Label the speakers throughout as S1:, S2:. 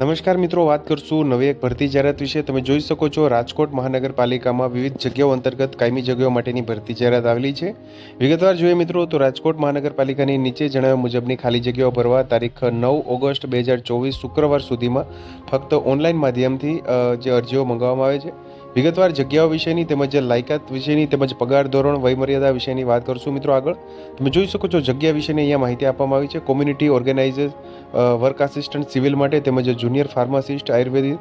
S1: નમસ્કાર મિત્રો, વાત કરશું નવી એક ભરતી જાહેરાત વિશે. તમે જોઈ શકો છો, રાજકોટ મહાનગરપાલિકામાં વિવિધ જગ્યાઓ અંતર્ગત કાયમી જગ્યાઓ માટેની ભરતી જાહેરાત આવેલી છે. વિગતવાર જોઈએ મિત્રો, તો રાજકોટ મહાનગરપાલિકાની નીચે જણાવ્યા મુજબની ખાલી જગ્યાઓ ભરવા તારીખ નવ ઓગસ્ટ બે હજાર ચોવીસ શુક્રવાર સુધીમાં ફક્ત ઓનલાઈન માધ્યમથી જે અરજીઓ મંગાવવામાં આવે છે. વિગતવાર જગ્યાઓ વિશેની તેમજ લાયકાત વિશેની તેમજ પગાર ધોરણ, વયમર્યાદા વિશેની વાત કરશું મિત્રો આગળ. તમે જોઈ શકો છો જગ્યા વિશેની અહીંયા માહિતી આપવામાં આવી છે. Community organiser work assistant civil માટે તેમજ junior pharmacist ayurvedic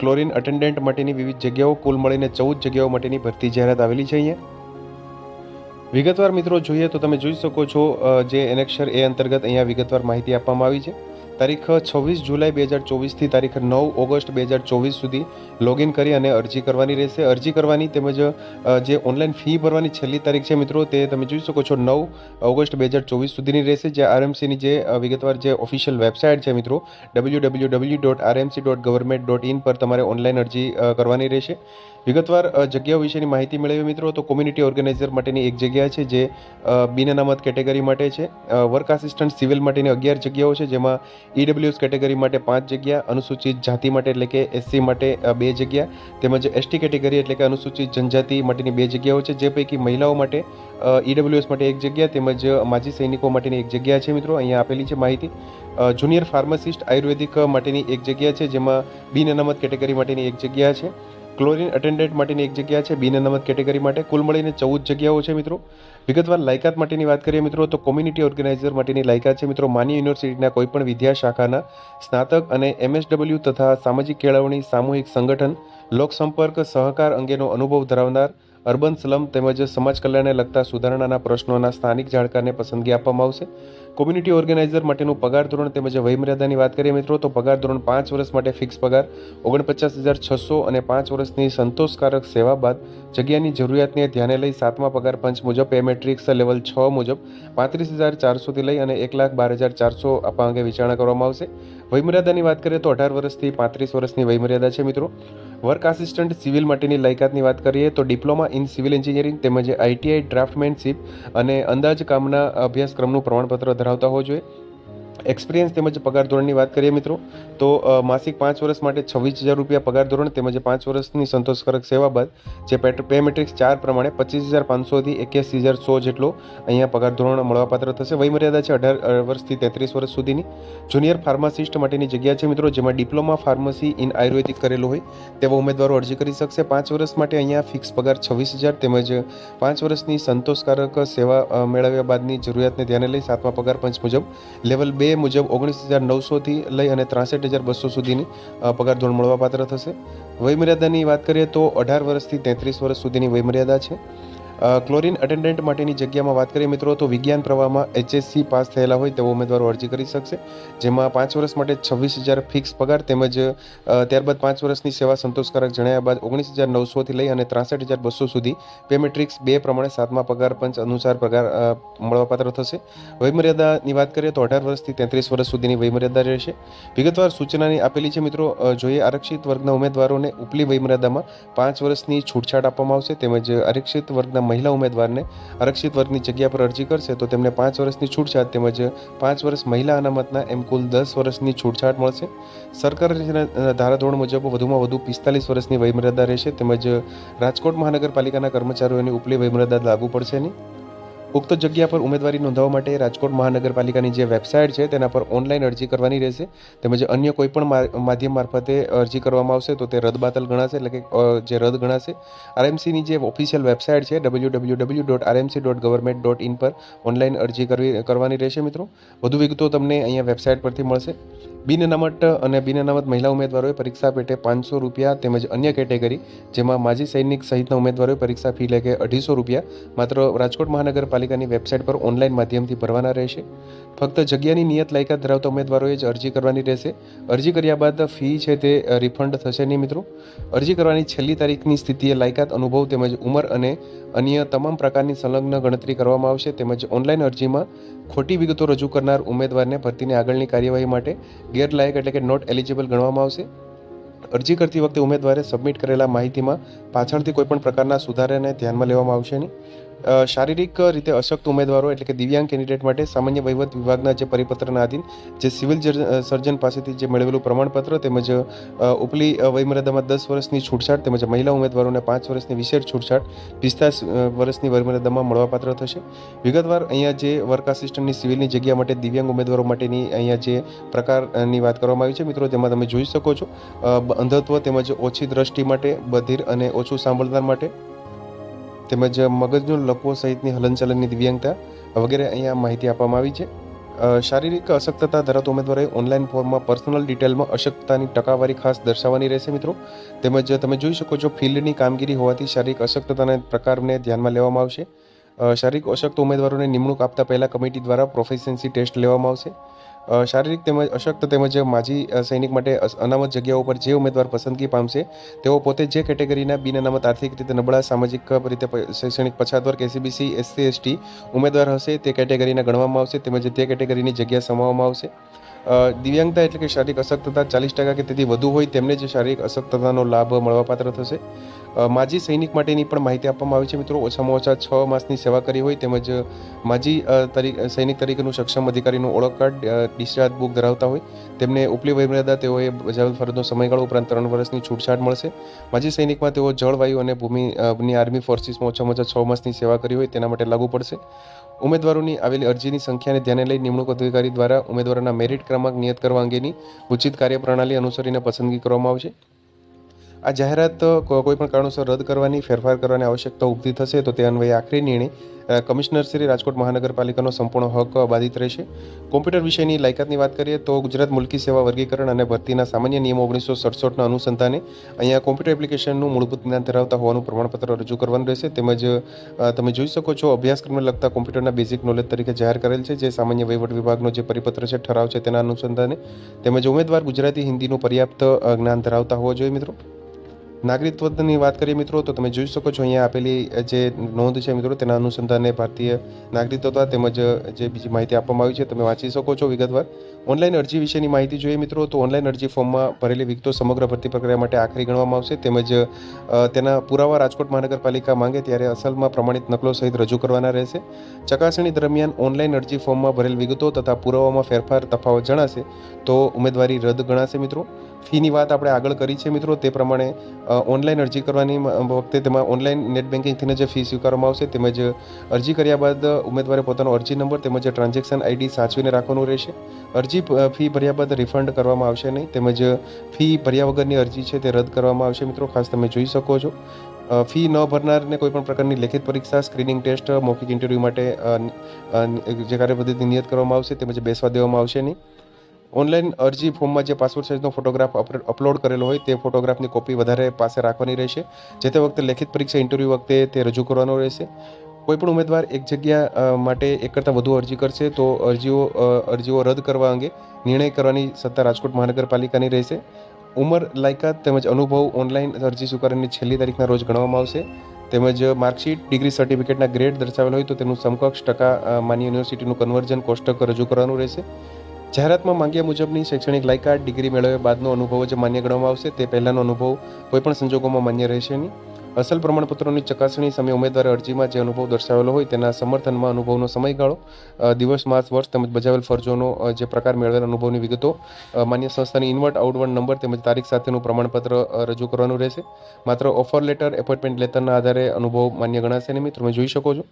S1: chlorine attendant માટેની વિવિધ જગ્યાઓ, કુલ મળીને ચૌદ જગ્યાઓ માટેની ભરતી જાહેરાત આવેલી છે અહીંયા. વિગતવાર મિત્રો જોઈએ તો તમે જોઈ શકો છો જે એનેક્ષર એ અંતર્ગત અહીંયા વિગતવાર માહિતી આપવામાં આવી છે. તારીખ છવ્વીસ જુલાઈ બે હજાર ચોવીસથી તારીખ નવ ઓગસ્ટ બે હજાર ચોવીસ સુધી લોગિન કરી અને અરજી કરવાની રહેશે. અરજી કરવાની તેમજ જે ઓનલાઈન ફી ભરવાની છેલ્લી તારીખ છે મિત્રો, તે તમે જોઈ શકો છો નવ ઓગસ્ટ બે હજાર ચોવીસ સુધીની રહેશે. જે આરએમસીની જે વિગતવાર જે ઓફિશિયલ વેબસાઇટ છે મિત્રો W W W dot RMC dot government dot in પર તમારે ઓનલાઈન અરજી કરવાની રહેશે. વિગતવાર જગ્યાઓ વિશેની માહિતી મેળવી મિત્રો, તો કોમ્યુનિટી ઓર્ગેનાઇઝર માટેની એક જગ્યા છે જે બિન અનામત કેટેગરી માટે છે. વર્ક આસિસ્ટન્ટ સિવિલ માટેની અગિયાર જગ્યાઓ છે, જેમાં ઈડબ્લ્યુએસ કેટેગરી માટે પાંચ જગ્યા, અનુસૂચિત જાતિ માટે એટલે કે એસસી માટે બે જગ્યા, તેમજ એસટી કેટેગરી એટલે કે અનુસૂચિત જનજાતિ માટેની બે જગ્યાઓ છે, જે પૈકી મહિલાઓ માટે ઈડબ્લ્યુએસ માટે એક જગ્યા, તેમજ માજી સૈનિકો માટેની એક જગ્યા છે, મિત્રો. અહીંયા આપેલી છે માહિતી. જુનિયર ફાર્માસિસ્ટ આયુર્વેદિક માટેની એક જગ્યા છે, જેમાં બિન અનામત કેટેગરી માટેની એક જગ્યા છે. ક્લોરિન અટેન્ડન્ટ માટેની એક જગ્યા છે બિન અનામત કેટેગરી માટે. કુલ મળીને ચૌદ જગ્યાઓ છે મિત્રો. વિગતવાર લાયકાત માટેની વાત કરીએ મિત્રો, તો કોમ્યુનિટી ઓર્ગેનાઇઝર માટેની લાયકાત છે મિત્રો માની યુનિવર્સિટીના કોઈપણ વિદ્યા શાખાના સ્નાતક અને એમએસડબલ્યુ તથા સામાજિક કેળવણી, સામૂહિક સંગઠન, લોકસંપર્ક, સહકાર અંગેનો અનુભવ ધરાવનાર અર્બન સ્લમ તેમજ સમાજ કલ્યાણને લગતા સુધારણાના પ્રશ્નોના સ્થાનિક જાણકારને પસંદગી આપવામાં આવશે. કોમ્યુનિટી ઓર્ગેનાઇઝર માટેનું પગાર ધોરણ તેમજ વયમર્યાદાની વાત કરીએ મિત્રો, તો પગાર ધોરણ પાંચ વર્ષ માટે ફિક્સ પગાર ઓગણપચાસ હજાર છસો અને પાંચ વર્ષની સંતોષકારક સેવા બાદ જગ્યાની જરૂરિયાતને ધ્યાને લઈ સાતમા પગાર પંચ મુજબ પે મેટ્રિક્સ લેવલ છ મુજબ પાંત્રીસ હજાર ચારસોથી લઈ અને એક લાખ બાર હજાર ચારસો આપવા અંગે વિચારણા કરવામાં આવશે. વયમર્યાદાની વાત કરીએ તો અઢાર વર્ષથી પાંત્રીસ વર્ષની વયમર્યાદા છે મિત્રો. વર્ક આસિસ્ટન્ટ સિવિલ માટેની લાયકાતની વાત કરીએ તો ડિપ્લોમા ઇન સિવિલ એન્જિનિયરિંગ તેમજ આઈટીઆઈ ડ્રાફ્ટમેનશીપ અને અંદાજ કામના અભ્યાસક્રમનું પ્રમાણપત્ર ધરાવતા હોવો જોઈએ. એક્સપિરિયન્સ તેમજ પગાર ધોરણની વાત કરીએ મિત્રો, તો માસિક પાંચ વર્ષ માટે છવ્વીસ હજાર રૂપિયા પગાર ધોરણ તેમજ પાંચ વર્ષની સંતોષકારક સેવા બાદ, જે પેટ પે મેટ્રિક્સ ચાર પ્રમાણે પચીસ હજાર પાંચસોથી એક્યાસી હજાર સો જેટલો અહીંયા પગાર ધોરણ મળવાપાત્ર થશે. વયમર્યાદા છે અઢાર વર્ષથી તેત્રીસ વર્ષ સુધીની. જુનિયર ફાર્માસિસ્ટ માટેની જગ્યા છે મિત્રો, જેમાં ડિપ્લોમા ફાર્મસી ઇન આયુર્વેદિક કરેલું હોય, તેવા ઉમેદવારો અરજી કરી શકશે. પાંચ વર્ષ માટે અહીંયા ફિક્સ પગાર છવ્વીસ હજાર તેમજ પાંચ વર્ષની સંતોષકારક સેવા મેળવ્યા બાદની જરૂરિયાતને ધ્યાને લઈ સાતમા પગાર પંચ મુજબ. લેવલ બે મુજબ ઓગણીસ હજાર નવસોથી લઈ અને ત્રાસઠ હજાર બસો સુધીની પગાર ધોરણ મળવાપાત્ર થશે. વયમર્યાદાની વાત કરીએ તો અઢાર વર્ષથી તેત્રીસ વર્ષ સુધીની વયમર્યાદા છે. ક્લોરિન અટેન્ડન્ટ માટેની જગ્યામાં વાત કરીએ મિત્રો, તો વિજ્ઞાન પ્રવાહમાં એચએસસી પાસ થયેલા હોય તેવો ઉમેદવારો અરજી કરી શકશે, જેમાં પાંચ વર્ષ માટે છવ્વીસ હજાર ફિક્સ પગાર તેમજ ત્યારબાદ પાંચ વર્ષની સેવા સંતોષકારક જણાયા બાદ ઓગણીસ હજાર નવસોથી લઈ અને ત્રાસઠ હજાર બસો સુધી પેમેટ્રિક્સ બે પ્રમાણે સાતમા પગાર પંચ અનુસાર પગાર મળવાપાત્ર થશે. વયમર્યાદાની વાત કરીએ તો અઢાર વર્ષથી તેત્રીસ વર્ષ સુધીની વયમર્યાદા રહેશે. વિગતવાર સૂચનાની આપેલી છે મિત્રો જોઈએ આરક્ષિત વર્ગના ઉમેદવારોને ઉપલી વયમર્યાદામાં પાંચ વર્ષની છૂટછાટ આપવામાં આવશે તેમજ આરક્ષિત વર્ગના મહિલા ઉમેદવારને આરક્ષિત વર્ગની જગ્યા પર અરજી કરશે તો તેમને પાંચ વર્ષની છૂટછાટ તેમજ પાંચ વર્ષ મહિલા અનામતના એમ કુલ દસ વર્ષની છૂટછાટ મળશે. સરકારના ધારાધોરણ મુજબ વધુમાં વધુ પિસ્તાલીસ વર્ષની વયમર્યાદા રહેશે તેમજ રાજકોટ મહાનગરપાલિકાના કર્મચારીઓની ઉપલી વયમર્યાદા લાગુ પડશે નહીં. ઉક્ત જગ્યા પર ઉમેદવારી નોંધાવવા માટે રાજકોટ મહાનગરપાલિકાની જે વેબસાઇટ છે, તેના પર ઓનલાઈન અરજી કરવાની રહેશે. તેમજ અન્ય કોઈ પણ માધ્યમ મારફતે અરજી કરવામાં આવશે, તો તે રદબાતલ ગણાશે, એટલે કે જે રદ ગણાશે. આરએમસીની જે ઓફિશિયલ વેબસાઇટ છે W W W dot RMC dot government dot in પર ઓનલાઈન અરજી કરવી, કરવાની રહેશે મિત્રો. વધુ વિગતો તમને અહીંયા વેબસાઇટ પરથી મળશે. બિન અનામત અને બિન અનામત મહિલા ઉમેદવારોએ પરીક્ષા પેટે પાંચસો રૂપિયા તેમજ અન્ય કેટેગરી, જેમાં માજી સૈનિક સહિતના ઉમેદવારોએ પરીક્ષા ફી લે કે અઢીસો રૂપિયા, માત્ર રાજકોટ મહાનગરપાલિકાની વેબસાઇટ પર ઓનલાઈન માધ્યમથી ભરવાના રહેશે. ફક્ત જગ્યાની નિયત લાયકાત ધરાવતા ઉમેદવારોએ જ અરજી કરવાની રહેશે. અરજી કર્યા બાદ ફી છે તે રિફંડ થશે નહીં મિત્રો. અરજી કરવાની છેલ્લી તારીખની સ્થિતિએ લાયકાત, અનુભવ તેમજ ઉંમર અને અન્ય તમામ પ્રકારની સંલગ્ન ગણતરી કરવામાં આવશે. તેમજ ઓનલાઈન અરજીમાં ખોટી વિગતો રજૂ કરનાર ઉમેદવારને ભરતીની આગળની કાર્યવાહી માટે ગેરલાયક એટલે કે નોટ એલિજિબલ ગણવામાં આવશે. અરજી કરતી વખતે ઉમેદવારે સબમિટ કરેલા માહિતીમાં પાછળથી કોઈપણ પ્રકારના સુધારાને ધ્યાનમાં લેવામાં આવશે નહીં. શારીરિક રીતે અશક્ત ઉમેદવારો એટલે કે દિવ્યાંગ કેન્ડિડેટ માટે સામાન્ય વહીવટ વિભાગના જે પરિપત્રના આધીન જે સિવિલ સર્જન પાસેથી જે મેળવેલું પ્રમાણપત્ર તેમજ ઉપલી વયમર્યાદામાં દસ વર્ષની છૂટછાટ તેમજ મહિલા ઉમેદવારોને પાંચ વર્ષની વિશેષ છૂટછાટ પિસ્તાલીસ વર્ષની વયમર્યાદામાં મળવાપાત્ર થશે. વિગતવાર અહીંયા જે વર્ક આસિસ્ટન્ટની સિવિલની જગ્યા માટે દિવ્યાંગ ઉમેદવારો માટેની અહીંયા જે પ્રકારની વાત કરવામાં આવી છે, મિત્રો, તેમાં તમે જોઈ શકો છો. અંધત્વ તેમજ ઓછી દ્રષ્ટિ માટે, બધિર અને ઓછું સાંભળનાર માટે તેમજ મગજનો લકવો સહિતની હલનચલનની દિવ્યાંગતા વગેરે અહીંયા માહિતી આપવામાં આવી છે. શારીરિક અશક્તતા ધરાવતા ઉમેદવારોએ ઓનલાઈન ફોર્મમાં પર્સનલ ડિટેલમાં અશક્તતાની ટકાવારી ખાસ દર્શાવવાની રહેશે મિત્રો. તેમજ તમે જોઈ શકો છો ફિલ્ડની કામગીરી હોવાથી શારીરિક અશક્તતાના પ્રકારને ધ્યાનમાં લેવામાં આવશે. શારીરિક અશક્ત ઉમેદવારોને નિમણૂક આપતા પહેલાં કમિટી દ્વારા પ્રોફેશન્સી ટેસ્ટ લેવામાં આવશે. શારીરિક તેમજ અશક્ત તેમજ માજી સૈનિક માટે અનામત જગ્યાઓ પર જે ઉમેદવાર પસંદગી પામશે, તેઓ પોતે જે કેટેગરીના બિન અનામત આર્થિક રીતે નબળા, સામાજિક રીતે શૈક્ષણિક પછાત વર્ગ, એસીબીસી, એસસી, એસટી ઉમેદવાર હશે તે કેટેગરીના ગણવામાં આવશે તેમજ તે કેટેગરીની જગ્યા સમાવવામાં આવશે. દિવ્યાંગતા એટલે કે શારીરિક અશક્તતા ચાલીસ ટકા કે તેથી વધુ હોય તેમને જ શારીરિક અશક્તતાનો લાભ મળવાપાત્ર થશે. માજી સૈનિક માટેની પણ માહિતી આપવામાં આવી છે મિત્રો. ઓછામાં ઓછા છ માસની સેવા કરી હોય તેમજ માજી તરીકે સૈનિક તરીકેનું સક્ષમ અધિકારીનું ઓળખ કાર્ડ ડિસ્ચાર્જ બુક ધરાવતા હોય તેમને ઉપલી વયમર્યાદા તેઓએ બજાવેલ ફરજનો સમયગાળો ઉપરાંત ત્રણ વર્ષની છૂટછાટ મળશે. માજી સૈનિકમાં તેઓ જળવાયુ અને ભૂમિ અ, આર્મી ફોર્સિસમાં ઓછામાં ઓછા છ માસની સેવા કરી હોય તેના માટે લાગુ પડશે. ઉમેદવારોની આવેલી અરજીની સંખ્યાને ધ્યાને લઈ નિમણૂક અધિકારી દ્વારા ઉમેદવારોના મેરિટ ક્રમાંક નિયત કરવા અંગેની ઉચિત કાર્યપ્રણાલી અનુસરીને પસંદગી કરવામાં આવશે. આ જાહેરાત કો- કોઈ કારણોસર રદ કરવાની, ફેરફાર કરવાની આવશ્યકતા ઊભી થશે, તો તે અન્વયે આખરી નિર્ણય કમિશનર શ્રી રાજકોટ મહાનગરપાલિકાનો સંપૂર્ણ હક બાધિત રહેશે. કોમ્પ્યુટર વિષયની લાયકાતની વાત કરીએ તો ગુજરાત મુલકી સેવા વર્ગીકરણ અને ભરતીના સામાન્ય નિયમો ઓગણીસો સડસઠના અનુસંધાને અહીંયા કોમ્પ્યુટર એપ્લિકેશનનું મૂળભૂત જ્ઞાન ધરાવતા હોવાનું પ્રમાણપત્ર રજૂ કરવાનું રહેશે. તેમજ તમે જોઈ શકો છો અભ્યાસક્રમને લગતા કોમ્પ્યુટરના બેઝિક નોલેજ તરીકે જાહેર કરેલ છે. જે સામાન્ય વહીવટ વિભાગનો જે પરિપત્ર છે, ઠરાવ છે તેના અનુસંધાને. તેમજ ઉમેદવાર ગુજરાતી હિન્દીનું પર્યાપ્ત જ્ઞાન ધરાવતા હોવો જોઈએ મિત્રો. નાગરિકત્વની વાત કરીએ મિત્રો, તો તમે જોઈ શકો છો અહીંયા આપેલી જે નોંધ છે મિત્રો, તેના અનુસંધાને ભારતીય નાગરિકત્વ તેમજ જે બીજી માહિતી આપવામાં આવી છે, તમે વાંચી શકો છો વિગતવાર. ઓનલાઈન અરજી વિશેની માહિતી જોઈએ મિત્રો, તો ઓનલાઈન અરજી ફોર્મમાં ભરેલી વિગતો સમગ્ર ભરતી પ્રક્રિયા માટે આખરી ગણવામાં આવશે. તેમજ તેના પુરાવા રાજકોટ મહાનગરપાલિકા માંગે ત્યારે અસલમાં પ્રમાણિત નકલો સહિત રજૂ કરવાના રહેશે. ચકાસણી દરમિયાન ઓનલાઈન અરજી ફોર્મમાં ભરેલ વિગતો તથા પુરાવામાં ફેરફાર તફાવત જણાશે, તો ઉમેદવારી રદ ગણાશે મિત્રો. ફીની વાત આપણે આગળ કરી છે મિત્રો. તે પ્રમાણે ઓનલાઈન અરજી કરવાની વખતે તેમાં ઓનલાઈન નેટ બેન્કિંગથી જે ફી સ્વીકારવામાં આવશે તેમજ અરજી કર્યા બાદ ઉમેદવારે પોતાનો અરજી નંબર તેમજ ટ્રાન્ઝેક્શન આઈડી સાચવીને રાખવાનું રહેશે. અરજી ફી ભર્યા બાદ રિફંડ કરવામાં આવશે નહીં. તેમજ ફી ભર્યા વગરની અરજી છે તે રદ કરવામાં આવશે મિત્રો. ખાસ તમે જોઈ શકો છો. ફી ન ભરનારને કોઈપણ પ્રકારની લેખિત પરીક્ષા સ્ક્રીનિંગ ટેસ્ટ મૌખિક ઇન્ટરવ્યૂ માટે જે કાર્યપદ્ધતિ નિયત કરવામાં આવશે તેમજ બેસવા દેવામાં આવશે નહીં. ઓનલાઈન અરજી ફોર્મમાં જે પાસપોર્ટ સાઇઝનો ફોટોગ્રાફ અપ- અપલોડ કરેલો હોય તે ફોટોગ્રાફની કોપી વધારે પાસે રાખવાની રહેશે. જે તે વખતે લેખિત પરીક્ષા ઇન્ટરવ્યૂ વખતે તે રજૂ કરવાનો રહેશે. કોઈપણ ઉમેદવાર એક જગ્યા માટે એક કરતાં વધુ અરજી કરશે તો અરજીઓ અરજીઓ રદ કરવા અંગે નિર્ણય કરવાની સત્તા રાજકોટ મહાનગરપાલિકાની રહેશે. ઉંમર, લાયકાત તેમજ અનુભવ ઓનલાઈન અરજી સ્વીકારવાની છેલ્લી તારીખના રોજ ગણવામાં આવશે. તેમજ માર્કશીટ, ડિગ્રી સર્ટિફિકેટના ગ્રેડ દર્શાવેલ હોય તો તેનું સમકક્ષ ટકા માન્ય યુનિવર્સિટીનું કન્વર્જન કોષ્ટક રજૂ કરવાનું રહેશે. જાહેરાતમાં માંગ્યા મુજબની શૈક્ષણિક લાયકાત, ડિગ્રી મેળવ્યા બાદનો અનુભવ જ માન્ય ગણવામાં આવશે તે પહેલાંનો અનુભવ કોઈપણ સંજોગોમાં માન્ય રહેશે નહીં. અસલ પ્રમાણપત્રોની ચકાસણી સમયે ઉમેદવારે અરજીમાં જે અનુભવ દર્શાવેલો હોય તેના સમર્થનમાં અનુભવનો સમયગાળો દિવસ, માસ, વર્ષ તેમજ બજાવેલ ફરજોનો જે પ્રકાર મેળવેલ અનુભવની વિગતો માન્ય સંસ્થાની ઇન્વર્ટ આઉટવર્ડ નંબર તેમજ તારીખ સાથેનું પ્રમાણપત્ર રજૂ કરવાનું રહેશે. માત્ર ઓફર લેટર એપોઇન્ટમેન્ટ લેટરના આધારે અનુભવ માન્ય ગણાશે નહીં મિત્રો, તમે જોઈ શકો છો.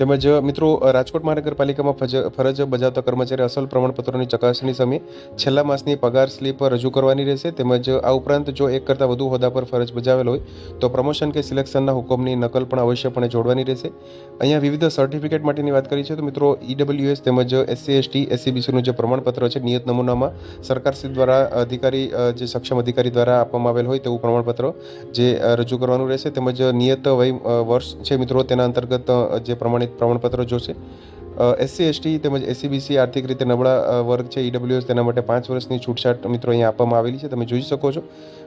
S1: તેમજ મિત્રો, રાજકોટ મહાનગરપાલિકામાં ફરજ બજાવતા કર્મચારી અસલ પ્રમાણપત્રોની ચકાસણી સમયે છેલ્લા માસની પગાર સ્લીપ રજૂ કરવાની રહેશે. તેમજ આ ઉપરાંત જો એક કરતાં વધુ હોદ્દા પર ફરજ બજાવેલ હોય, તો પ્રમોશન કે સિલેક્શનના હુકમની નકલ પણ અવશ્યપણે જોડવાની રહેશે. અહીંયા વિવિધ સર્ટિફિકેટ માટેની વાત કરી છે તો મિત્રો ઈડબ્લ્યુએસ તેમજ એસસી એસટી એસસીબીસીનું જે પ્રમાણપત્ર છે, નિયત નમૂનામાં સરકારશ્રી દ્વારા અધિકારી જે સક્ષમ અધિકારી દ્વારા આપવામાં આવેલ હોય તેવું પ્રમાણપત્ર જે રજૂ કરવાનું રહેશે. તેમજ નિયત વય વર્ષ છે મિત્રો, તેના અંતર્ગત જે જે પ્રમાણિત પ્રમાણપત્ર જોશે. એસસી એસટી તેમજ એસસીબીસી આર્થિક રીતે નબળા વર્ગ છે ઈડબ્લ્યુએસ તેના માટે પાંચ વર્ષની છૂટછાટ મિત્રો અહીંયા આપવામાં આવેલી છે. તમે જોઈ શકો છો.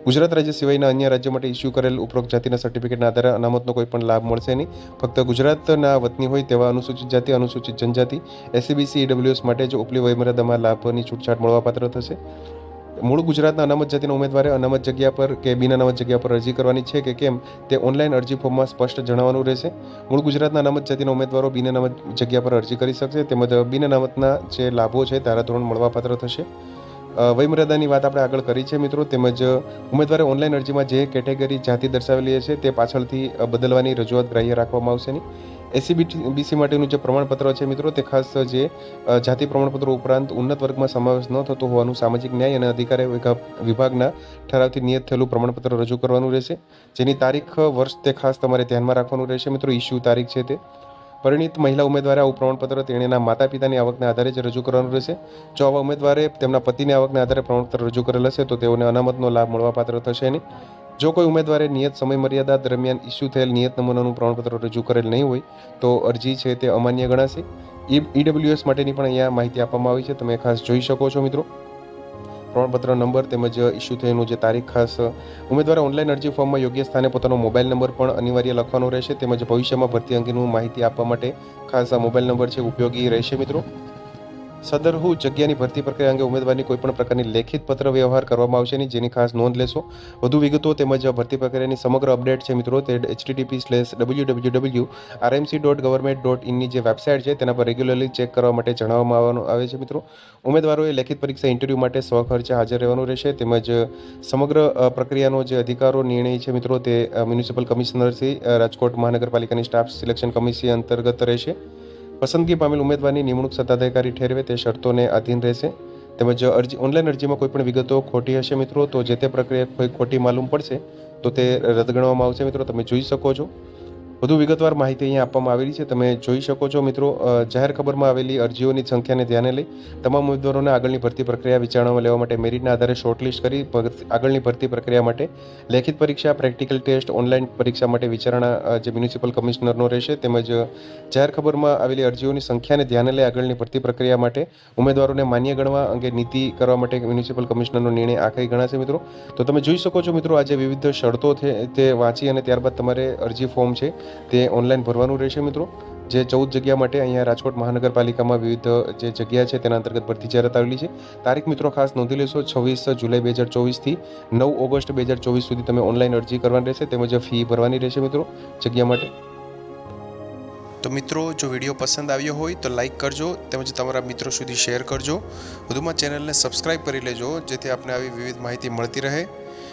S1: ગુજરાત રાજ્ય સિવાયના અન્ય રાજ્યો માટે ઇસ્યુ કરેલ ઉપરોક્ત જાતિના સર્ટિફિકેટના આધારે અનામતનો કોઈ પણ લાભ મળશે નહીં. ફક્ત ગુજરાતના વતની હોય તેવા અનુસૂચિત જાતિ, અનુસૂચિત જનજાતિ. એસસીબીસી ઈડબ્લ્યુએસ માટે જ ઉપલી વયમર્યાદામાં લાભની છૂટછાટ મળવાપાત્ર થશે. મૂળ ગુજરાતના અનામત જાતિના ઉમેદવારે અનામત જગ્યા પર કે બિન અનામત જગ્યા પર અરજી કરવાની છે કે કેમ તે ઓનલાઈન અરજી ફોર્મમાં સ્પષ્ટ જણાવવાનું રહેશે. મૂળ ગુજરાતના અનામત જાતિના ઉમેદવારો બિન અનામત જગ્યા પર અરજી કરી શકશે તેમજ બિન અનામતના જે લાભો છે ધારાધોરણ મળવાપાત્ર થશે. વયમર્યાદાની વાત આપણે આગળ કરી છે મિત્રો, તેમજ ઉમેદવારે ઓનલાઈન અરજીમાં જે કેટેગરી જાતિ દર્શાવેલી છે તે પાછળથી બદલવાની રજૂઆત ગ્રાહ્ય રાખવામાં આવશે નહીં. એસસીબીટી બીસી માટેનું જે પ્રમાણપત્ર છે મિત્રો, તે ખાસ જે જાતિ પ્રમાણપત્રો ઉપરાંત ઉન્નત વર્ગમાં સમાવેશ ન થતો હોવાનું સામાજિક ન્યાય અને અધિકાર વિભાગ- વિભાગના ઠરાવથી નિયત થયેલું પ્રમાણપત્ર રજૂ કરવાનું રહેશે. જેની તારીખ, વર્ષ તે ખાસ તમારે ધ્યાનમાં રાખવાનું રહેશે મિત્રો. ઇસ્યુ તારીખ છે તે. પરિણીત મહિલા ઉમેદવારે આવું પ્રમાણપત્ર તેણીના માતા પિતાની આવકના આધારે જ રજૂ કરવાનું રહેશે. જો આવા ઉમેદવારે તેમના પતિની આવકના આધારે પ્રમાણપત્ર રજૂ કરેલ હશે, તો તેઓને અનામતનો લાભ મળવાપાત્ર થશે નહીં. જો કોઈ ઉમેદવારે નિયત સમય મર્યાદા દરમિયાન ઇસ્યુ થયેલ નિયત નમૂનાનું પ્રમાણપત્ર રજૂ કરેલ નહીં હોય, તો અરજી છે તે અમાન્ય ગણાશે. ઈડબ્લ્યુએસ માટેની પણ અહીંયા માહિતી આપવામાં આવી છે. તમે ખાસ જોઈ શકો છો મિત્રો. પ્રમાણપત્ર નંબર તેમજ ઇસ્યુ થયેલું જે તારીખ ખાસ ઉમેદવારે ઓનલાઈન અરજી ફોર્મમાં યોગ્ય સ્થાને પોતાનો મોબાઈલ નંબર પણ અનિવાર્ય લખવાનો રહેશે તેમજ ભવિષ્યમાં ભરતી અંગેનું માહિતી આપવા માટે ખાસ આ મોબાઈલ નંબર છે ઉપયોગી રહેશે મિત્રો. સદરહુ જગ્યાની ભરતી પ્રક્રિયા અંગે ઉમેદવારની કોઈપણ પ્રકારની લેખિત પત્ર વ્યવહાર કરવામાં આવશે નહીં, જેની ખાસ નોંધ લેશો. વધુ વિગતો તેમજ ભરતી પ્રક્રિયાની સમગ્ર અપડેટ છે મિત્રો, તે HTTP slash W W W RMC dot government dot ઇનની જે વેબસાઇટ છે, તેના પર રેગ્યુલરલી ચેક કરવા માટે જણાવવામાં આવવાનું આવે છે મિત્રો. ઉમેદવારોએ લેખિત પરીક્ષા ઇન્ટરવ્યૂ માટે સ્વખર્ચે હાજર રહેવાનું રહેશે, તેમજ સમગ્ર પ્રક્રિયાનો જે અધિકારો, નિર્ણય છે મિત્રો, તે મ્યુનિસિપલ કમિશનરથી રાજકોટ મહાનગરપાલિકાની સ્ટાફ સિલેક્શન કમિશન અંતર્ગત રહેશે. પસંદગી પામેલ ઉમેદવારની નિમણૂક સત્તાધિકારી ઠેરવે તે શરતોને આધીન રહેશે. તેમજ અરજી ઓનલાઈન અરજીમાં કોઈ પણ વિગતો ખોટી હશે મિત્રો, તો જે તે પ્રક્રિયા કોઈ ખોટી માલુમ પડશે, તો તે રદ ગણવામાં આવશે મિત્રો. તમે જોઈ શકો છો. વધુ વિગતવાર માહિતી અહીંયા આપવામાં આવેલી છે. તમે જોઈ શકો છો મિત્રો જાહેર ખબરમાં આવેલી અરજીઓની સંખ્યાને ધ્યાને લઈ તમામ ઉમેદવારોને આગળની ભરતી પ્રક્રિયા વિચારણામાં લેવા માટે મેરિટના આધારે શોર્ટલિસ્ટ કરી આગળની ભરતી પ્રક્રિયા માટે લેખિત પરીક્ષા, પ્રેક્ટિકલ ટેસ્ટ, ઓનલાઈન પરીક્ષા માટે વિચારણા જે મ્યુનિસિપલ કમિશનરનો રહેશે તેમજ જાહેર ખબરમાં આવેલી અરજીઓની સંખ્યાને ધ્યાને લઈ આગળની ભરતી પ્રક્રિયા માટે ઉમેદવારોને માન્ય ગણવા અંગે નીતિ કરવા માટે મ્યુનિસિપલ કમિશનરનો નિર્ણય આખરી ગણાશે મિત્રો. તો તમે જોઈ શકો છો મિત્રો, આજે વિવિધ શરતો તે વાંચી અને ત્યારબાદ તમારે અરજી ફોર્મ છે. તે ઓનલાઈન ભરવાનું રહેશે મિત્રો. જે ચૌદ જગ્યા માટે અહીંયા રાજકોટ મહાનગરપાલિકામાં વિવિધ, જે જગ્યા છે તેના અંતર્ગત ભરતી જાહેરાત આવેલી છે. તારીખ મિત્રો ખાસ નોંધી લેશો, છવ્વીસ જુલાઈ બે હજાર ચોવીસથી નવ ઓગસ્ટ બે હજાર ચોવીસ સુધી તમે ઓનલાઈન અરજી કરવાની રહેશે, તેમજ ફી ભરવાની રહેશે મિત્રો જગ્યા માટે. તો મિત્રો, જો વીડિયો પસંદ આવ્યો હોય તો લાઈક કરજો, તેમજ તમારા મિત્રો સુધી શેર કરજો. વધુમાં ચેનલને સબસ્ક્રાઈબ કરી લેજો, જેથી આપને આવી વિવિધ માહિતી મળતી રહે.